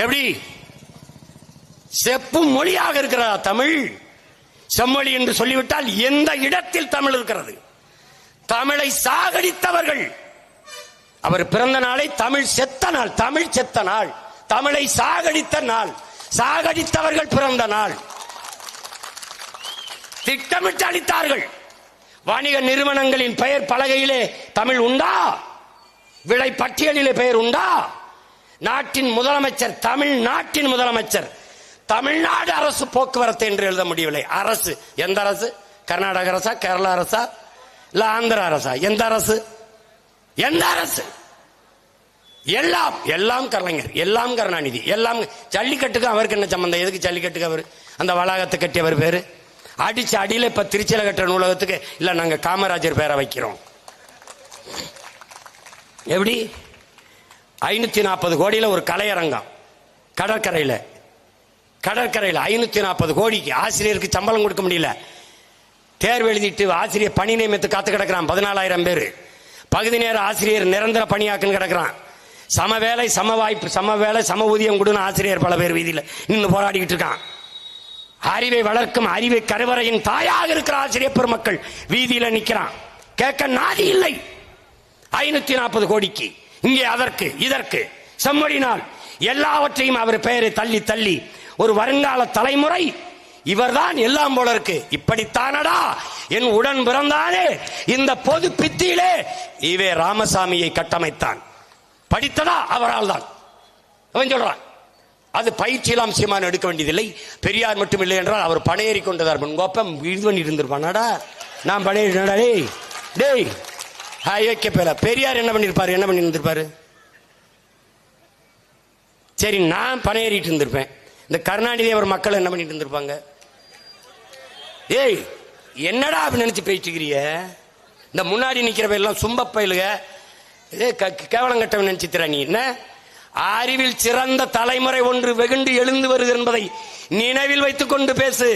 எப்படி? செப்பும் மொழியாக இருக்கிறதா தமிழ்? செம்மொழி என்று சொல்லிவிட்டால் எந்த இடத்தில் தமிழ் இருக்கிறது? தமிழை சாகடித்தவர்கள். அவர் பிறந்த நாளை தமிழ் செத்த நாள் தமிழ் செத்த நாள் தமிழை சாகடித்த நாள் சாகடித்தவர்கள் பிறந்த நாள். திட்டமிட்டு அளித்தார்கள். வணிக நிறுவனங்களின் பெயர் பலகையிலே தமிழ் உண்டா? விலை பட்டியலிலே பெயர் உண்டா? நாட்டின் முதலமைச்சர் தமிழ்நாட்டின் முதலமைச்சர். தமிழ்நாடு அரசு போக்குவரத்து என்று எழுத முடியவில்லை. அரசு. எந்த அரசு? கர்நாடக அரசா? கேரளா அரசா? இல்ல ஆந்திர அரசா? எந்த அரசு? எந்த அரசு? எல்லாம் எல்லாம் கலைஞர். எல்லாம் கருணாநிதி. எல்லாம் ஜல்லிக்கட்டுக்கு அவருக்கு என்ன சம்பந்தம்? எதுக்கு ஜல்லிக்கட்டுக்கு அவர்? அந்த வளாகத்தை கட்டியவர் பேரு? அடிச்சு அடியில் இப்ப திருச்சியில கட்டுற நூலகத்துக்கு இல்ல நாங்க காமராஜர் பேரை வைக்கிறோம். எப்படி? ஐநூத்தி நாற்பது கோடியில் ஒரு கலையரங்கம். கடற்கரையில். கடற்கரையில் ஐநூத்தி நாற்பது கோடிக்கு ஆசிரியருக்கு சம்பளம் கொடுக்க முடியல. தேர்வு எழுதிட்டு ஆசிரியர் பணி நியமித்து காத்து கிடக்கிறான். பதினாலாயிரம் பேர். பகுதி நேர ஆசிரியர் நிரந்தர பணியாக்குன்னு கிடக்கிறான். சம வேலை சம வாய்ப்பு சம வேலை சம ஊதியம் கொடுன்னு ஆசிரியர் பல பேர் வீதியில் நின்று போராடிக்கிட்டு இருக்கான். அறிவை வளர்க்கும் அறிவை கருவறையின் தாயாக இருக்கிற ஆசிரியர் பெருமக்கள் வீதியில் நிற்கிறான் கேட்க நாதி இல்லை. ஐநூத்தி நாற்பது கோடிக்கு. இங்கே அதற்கு இதற்கு செம்மொழினால் எல்லாவற்றையும் அவர் பெயரை தள்ளி தள்ளி. ஒரு வருங்கால தலைமுறை இவர்தான் எல்லாம் போல இருக்கு. இப்படித்தானடா? என் உடன் பிறந்தானே இந்த பொது பித்தியிலே இவே ராமசாமியை கட்டமைத்தான். படித்ததா? அவரால் தான் அவன் சொல்றான் அது பயிற்சியெல்லாம் சீமான் எடுக்க வேண்டியதில்லை. பெரியார் மட்டும் இல்லை என்றால் அவர் பணையேறி கொண்டதார் முன்கோப்பம் இது பண்ணி இருந்திருப்பானாடா நான் பணையேறினடா டேய் டேய் ஐயோக்கிய பேல பெரியார் என்ன பண்ணிருப்பாரு? என்ன பண்ணிருந்திருப்பாரு? சரி நான் பணையேறிட்டு இருந்திருப்பேன். இந்த கருணாநிதி அவர் மக்கள் என்ன பண்ணிட்டு இருந்திருப்பாங்க? ஏய் என்னடா அப்படி நினைச்சு பேசிக்கிறிய இந்த முன்னாடி நிக்கிறவ எல்லாம் சும்ப பயிலுக ஏ கேவலம் கட்டவன் நினைச்சுத்திர நீ என்ன? அறிவில் சிறந்த தலைமுறை ஒன்று வெகுண்டு எழுந்து வருது என்பதை நினைவில் வைத்துக் கொண்டு பேசு.